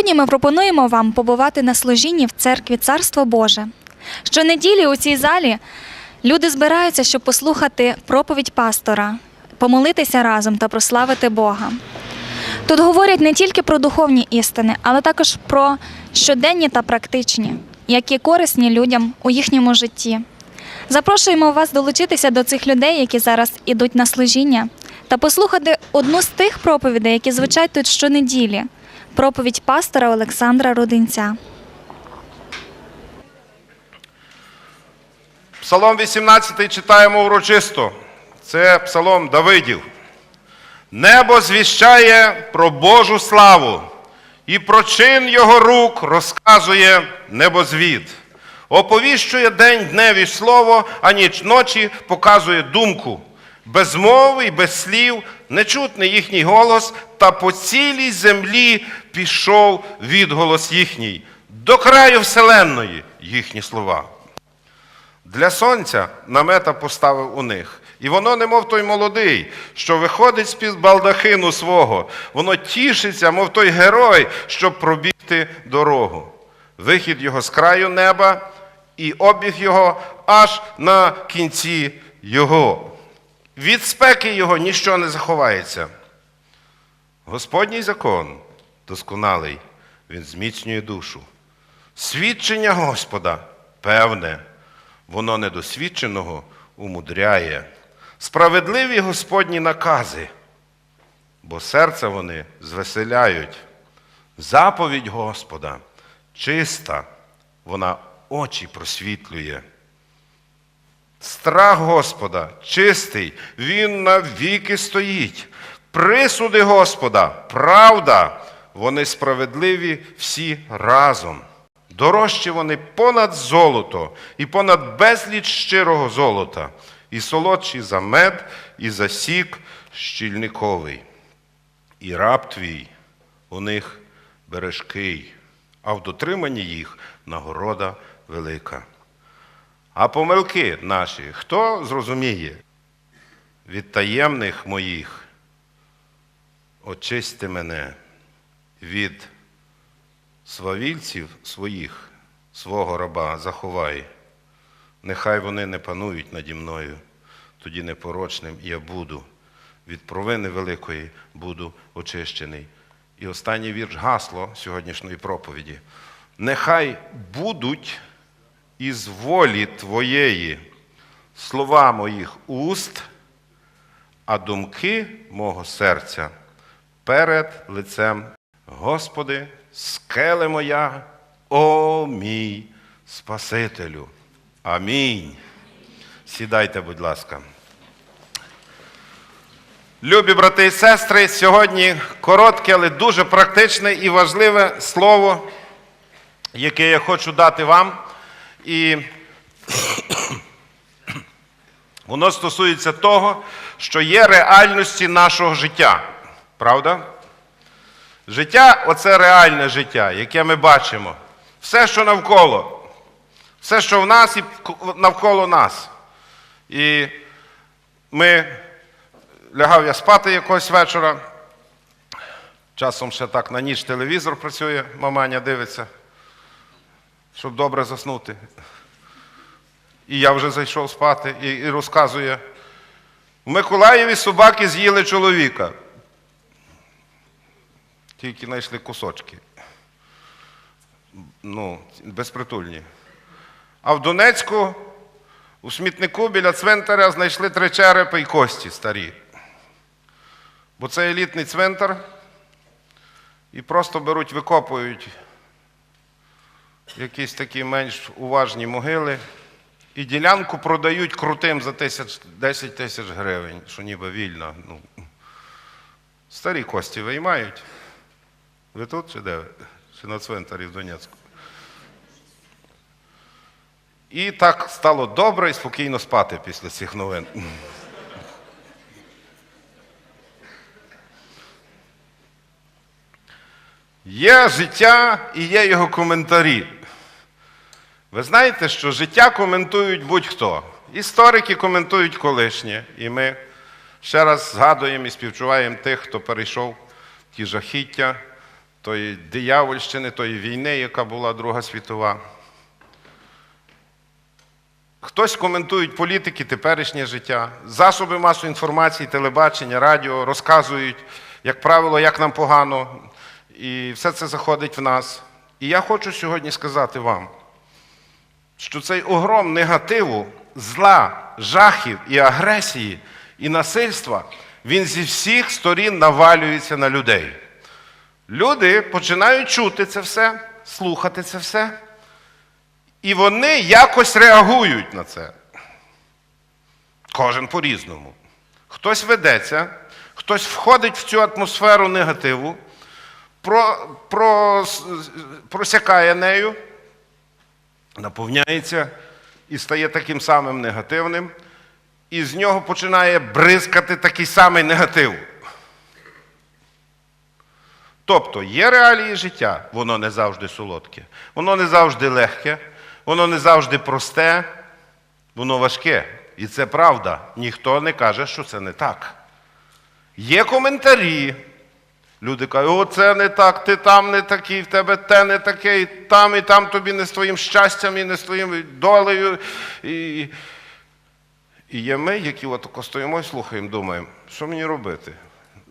Сьогодні ми пропонуємо вам побувати на служінні в церкві Царство Боже. Щонеділі у цій залі люди збираються, щоб послухати проповідь пастора, помолитися разом та прославити Бога. Тут говорять не тільки про духовні істини, але також про щоденні та практичні, які корисні людям у їхньому житті. Запрошуємо вас долучитися до цих людей, які зараз ідуть на служіння, та послухати одну з тих проповідей, які звучать тут щонеділі. Проповідь пастора Олександра Рудинця. Псалом 18 читаємо урочисто. Це псалом Давидів. Небо звіщає про Божу славу, і про чин його рук розказує небозвід. Оповіщує день дневі слово, а ніч ночі показує думку. Без мови й без слів нечутний їхній голос, та по цілій землі пішов відголос їхній. До краю вселенної їхні слова. Для сонця намета поставив у них, і воно, немов той молодий, що виходить з-під балдахину свого, воно тішиться, мов той герой, щоб пробігти дорогу. Вихід його з краю неба і обіг його аж на кінці його. Від спеки його ніщо не заховається. Господній закон досконалий, він зміцнює душу. Свідчення Господа певне, воно недосвідченого умудряє. Справедливі Господні накази, бо серце вони звеселяють. Заповідь Господа чиста, вона очі просвітлює. Страх Господа чистий, він навіки стоїть. Присуди Господа, правда, вони справедливі всі разом. Дорожчі вони понад золото і понад безліч щирого золота, і солодші за мед, і за сік щільниковий. І раб твій у них бережкий, а в дотриманні їх нагорода велика. А помилки наші хто зрозуміє? Від таємних моїх очисти мене, від свавільців своїх, свого раба заховай. Нехай вони не панують наді мною, тоді непорочним я буду. Від провини великої буду очищений. І останній вірш гасло сьогоднішньої проповіді. Нехай будуть із волі Твоєї слова моїх уст, а думки мого серця перед лицем Господи, скеле моя, о мій Спасителю. Амінь. Сідайте, будь ласка. Любі брати і сестри, сьогодні коротке, але дуже практичне і важливе слово, яке я хочу дати вам. І воно стосується того, що є реальності нашого життя. Правда? Життя оце реальне життя, яке ми бачимо. Все, що навколо, все, що в нас і навколо нас. І ми лягав я спати якогось вечора. Часом ще так на ніч телевізор працює, маманя дивиться, щоб добре заснути. І я вже зайшов спати і, і розказує. В Миколаєві собаки з'їли чоловіка. Тільки знайшли кусочки. Ну, безпритульні. А в Донецьку у смітнику біля цвинтаря знайшли три черепи і кості старі. Бо це елітний цвинтар. І просто беруть, викопують якісь такі менш уважні могили. І ділянку продають крутим за тисяч, 10 тисяч гривень, що ніби вільно. Ну, старі кості виймають. Ви тут чи де? Чи на цвинтарі в Донецьку? І так стало добре і спокійно спати після цих новин. Є життя і є його коментарі. Ви знаєте, що життя коментують будь-хто. Історики коментують колишнє, і ми ще раз згадуємо і співчуваємо тих, хто перейшов ті жахіття, тої диявольщини, тої війни, яка була Друга світова. Хтось коментують політики, теперішнє життя, засоби масової інформації, телебачення, радіо розказують, як правило, як нам погано, і все це заходить в нас. І я хочу сьогодні сказати вам, що цей огром негативу, зла, жахів і агресії, і насильства, він зі всіх сторін навалюється на людей. Люди починають чути це все, слухати це все. І вони якось реагують на це. Кожен по-різному. Хтось ведеться, хтось входить в цю атмосферу негативу, про, про, просякає нею, наповняється і стає таким самим негативним, і з нього починає бризкати такий самий негатив. Тобто є реалії життя, воно не завжди солодке, воно не завжди легке, воно не завжди просте, воно важке. І це правда. Ніхто не каже, що це не так. Є коментарі. Люди кажуть, о, це не так, ти там не такий, в тебе те не таке, і там, і там тобі не з твоїм щастям, і не з твоїм долею. І, і є ми, які от стоїмо і слухаємо, думаємо, що мені робити?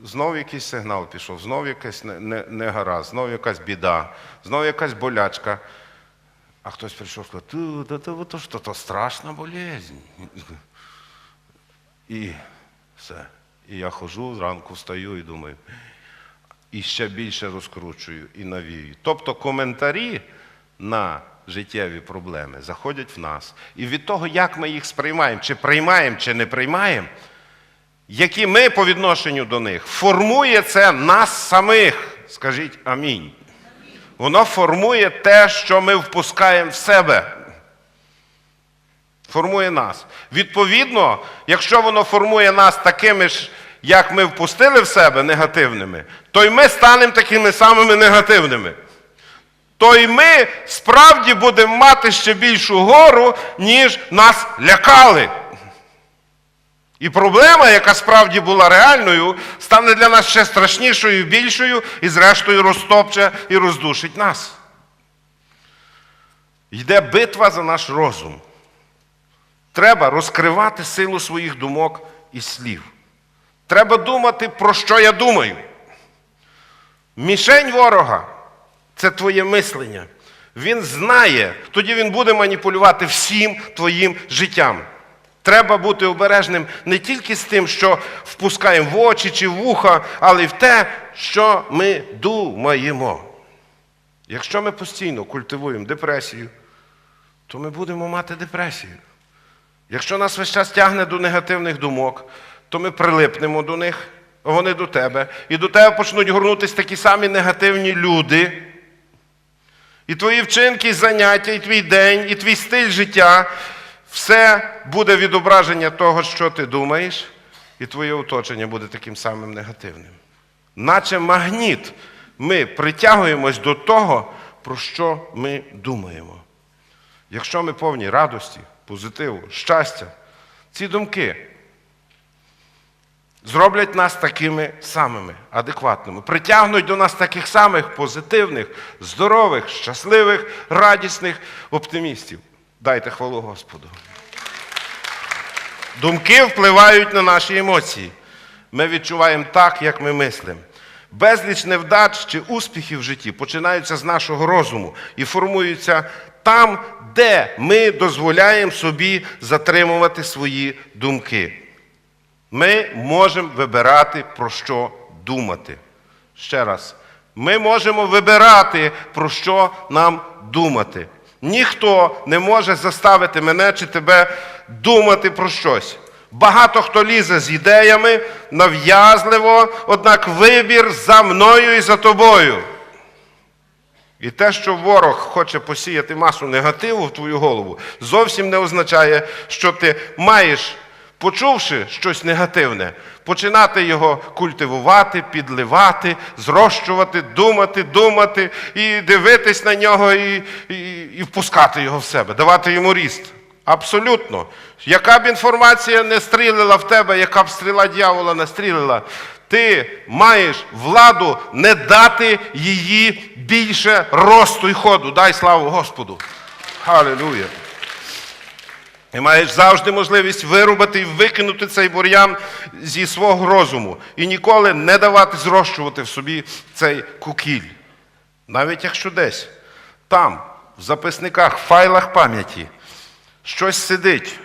Знов якийсь сигнал пішов, знов якась не, не, не знов якась біда, знов якась болячка. А хтось прийшов і сказав, «Ту, да, то, то, то страшна болезнь. І все. І я хожу, зранку встаю і думаю, і ще більше розкручую і навію. Тобто коментарі на життєві проблеми заходять в нас. І від того, як ми їх сприймаємо, чи приймаємо, чи не приймаємо, які ми по відношенню до них, формує це нас самих. Скажіть амінь. Воно формує те, що ми впускаємо в себе. Формує нас. Відповідно, якщо воно формує нас такими ж, як ми впустили в себе негативними, то й ми станемо такими самими негативними. То й ми справді будемо мати ще більшу гору, ніж нас лякали. І проблема, яка справді була реальною, стане для нас ще страшнішою, більшою, і зрештою розтопче і роздушить нас. Йде битва за наш розум. Треба розкривати силу своїх думок і слів. Треба думати, про що я думаю. Мішень ворога це твоє мислення. Він знає, тоді він буде маніпулювати всім твоїм життям. Треба бути обережним не тільки з тим, що впускаємо в очі чи в вуха, але й в те, що ми думаємо. Якщо ми постійно культивуємо депресію, то ми будемо мати депресію. Якщо нас весь час тягне до негативних думок, то ми прилипнемо до них, вони до тебе. І до тебе почнуть горнутися такі самі негативні люди. І твої вчинки, і заняття, і твій день, і твій стиль життя все буде відображення того, що ти думаєш, і твоє оточення буде таким самим негативним. Наче магніт, ми притягуємось до того, про що ми думаємо. Якщо ми повні радості, позитиву, щастя, ці думки зроблять нас такими самими, адекватними, притягнуть до нас таких самих позитивних, здорових, щасливих, радісних оптимістів. Дайте хвалу Господу. Думки впливають на наші емоції. Ми відчуваємо так, як ми мислимо. Безліч невдач чи успіхів в житті починаються з нашого розуму і формуються там, де ми дозволяємо собі затримувати свої думки. Ми можемо вибирати, про що думати. Ще раз, ми можемо вибирати, про що нам думати. Ніхто не може заставити мене чи тебе думати про щось. Багато хто лізе з ідеями нав'язливо, однак вибір за мною і за тобою. І те, що ворог хоче посіяти масу негативу в твою голову, зовсім не означає, що ти маєш, почувши щось негативне, починати його культивувати, підливати, зрощувати, думати, думати, і дивитись на нього, і, і, і впускати його в себе, давати йому ріст. Абсолютно. Яка б інформація не стрілила в тебе, яка б стріла дьявола не стрілила, Ти маєш владу не дати її більше росту і ходу. Дай славу Господу. Халилуя. І маєш завжди можливість вирубати і викинути цей бур'ян зі свого розуму. І ніколи не давати зрощувати в собі цей кукіль. Навіть якщо десь, там, в записниках, в файлах пам'яті, щось сидить,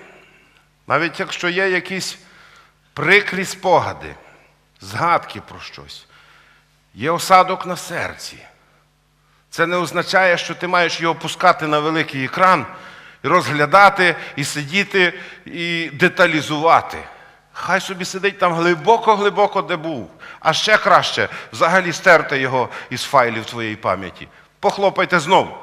навіть якщо є якісь прикрі спогади, згадки про щось, є осадок на серці. Це не означає, що ти маєш його пускати на великий екран розглядати, і сидіти, і деталізувати. Хай собі сидить там глибоко-глибоко, де був. А ще краще взагалі стерти його із файлів твоєї пам'яті. Похлопайте знову.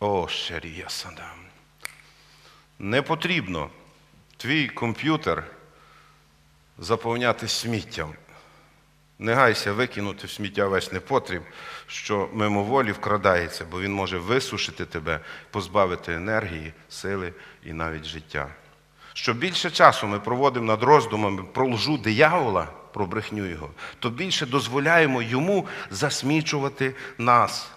О, шерія садам. Не потрібно твій комп'ютер заповняти сміттям. Не гайся викинути в сміття весь непотріб, що мимоволі вкрадається, бо він може висушити тебе, позбавити енергії, сили і навіть життя. Що більше часу ми проводимо над роздумами про лжу диявола, про брехню його, то більше дозволяємо йому засмічувати нас.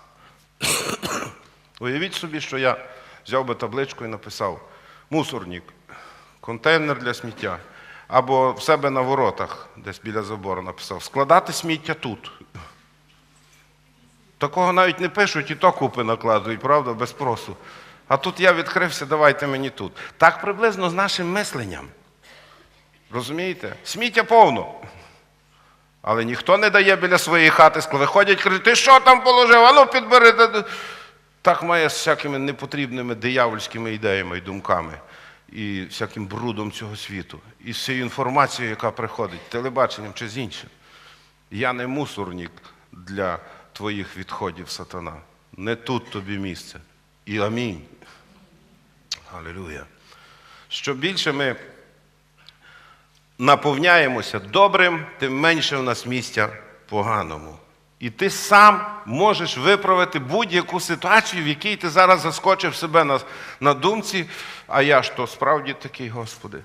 Уявіть собі, що я взяв би табличку і написав мусорник, контейнер для сміття. Або в себе на воротах, десь біля забору написав, складати сміття тут. Такого навіть не пишуть, і то купи накладують, правда, без спросу. А тут я відкрився, давайте мені тут. Так приблизно з нашим мисленням. Розумієте? Сміття повно. Але ніхто не дає біля своєї хати. Виходять, кажуть, ти що там положив? Ану підбери. Так має з всякими непотрібними диявольськими ідеями і думками, і всяким брудом цього світу, і з цією інформацією, яка приходить, телебаченням чи з іншим. Я не мусорник для твоїх відходів, сатана. Не тут тобі місце. І амінь. Алілуя. Що більше ми наповняємося добрим, тим менше в нас місця поганому. І ти сам можеш виправити будь-яку ситуацію, в якій ти зараз заскочив себе на, на думці, а я ж то справді такий, Господи.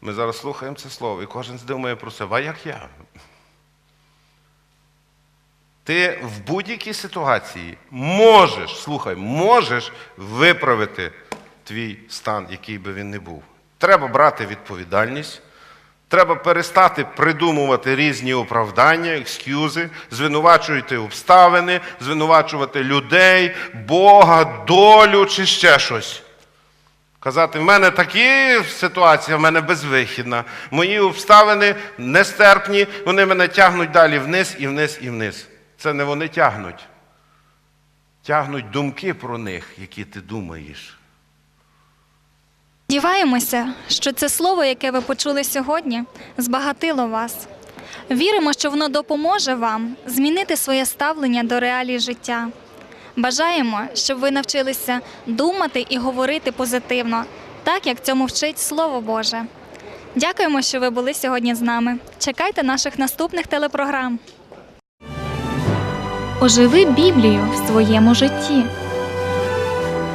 Ми зараз слухаємо це слово, і кожен здумає про себе, а як я? Ти в будь-якій ситуації можеш, слухай, можеш виправити твій стан, який би він не був. Треба брати відповідальність. Треба перестати придумувати різні оправдання, екскюзи, звинувачувати обставини, звинувачувати людей, Бога, долю чи ще щось. Казати, в мене такі ситуації, в мене безвихідна. Мої обставини нестерпні, вони мене тягнуть далі вниз і вниз і вниз. Це не вони тягнуть. Тягнуть думки про них, які ти думаєш. Сподіваємося, що це слово, яке ви почули сьогодні, збагатило вас. Віримо, що воно допоможе вам змінити своє ставлення до реалій життя. Бажаємо, щоб ви навчилися думати і говорити позитивно, так як цьому вчить Слово Боже. Дякуємо, що ви були сьогодні з нами. Чекайте наших наступних телепрограм. Оживи Біблію в своєму житті.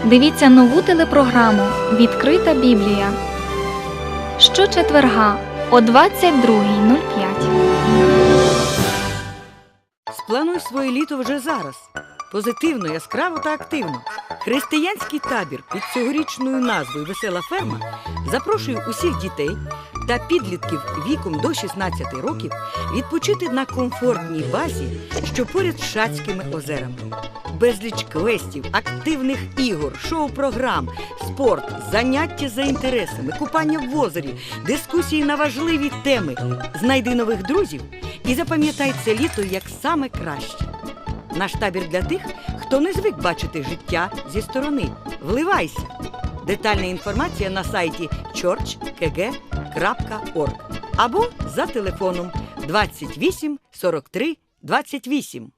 Дивіться нову телепрограму Відкрита Біблія. Щочетверга о 22.05. Сплануй своє літо вже зараз. Позитивно, яскраво та активно. Християнський табір під цьогорічною назвою Весела ферма запрошує усіх дітей та підлітків віком до 16 років відпочити на комфортній базі, що поряд з Шацькими озерами. Безліч квестів, активних ігор, шоу-програм, спорт, заняття за інтересами, купання в озері, дискусії на важливі теми. Знайди нових друзів і запам'ятай це літо як саме краще. Наш табір для тих, хто не звик бачити життя зі сторони. Вливайся! Детальна інформація на сайті churchkg.org або за телефоном 28 43 28.